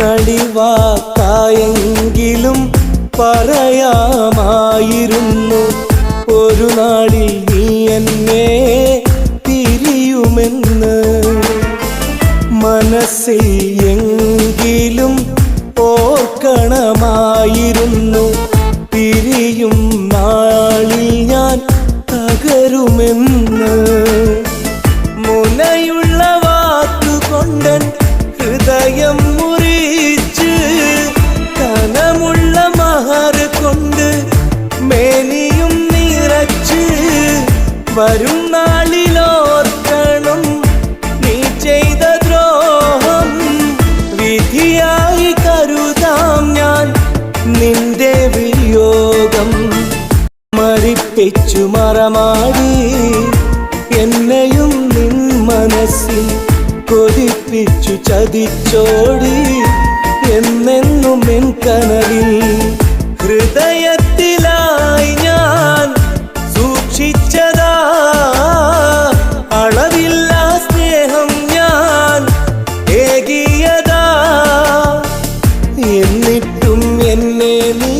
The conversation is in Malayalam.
കളിവാക്കായെങ്കിലും പറയാമായിരുന്നു. ഒരു നാളിൽ നീ എന്നെ തിരിയുമെന്ന്. മനസ്സിൽ എങ്കിലും ഓർക്കണമായിരുന്നു. പിരിയും നാളിൽ ഞാൻ തകരുമെന്ന്. വരും നാളിലോർക്കണം. നീ ചെയ്ത ദ്രോഹം വിധിയായി കരുതാം ഞാൻ. നിന്റെ വിയോഗം മരിപ്പിച്ചു മറമാടി. എന്നെയും നിൻ മനസ്സിൽ കൊതിപ്പിച്ചു ചതിച്ചോടി. എന്നെന്നും എൻ കനവിൽ എന്നിട്ടും എന്നെ നീ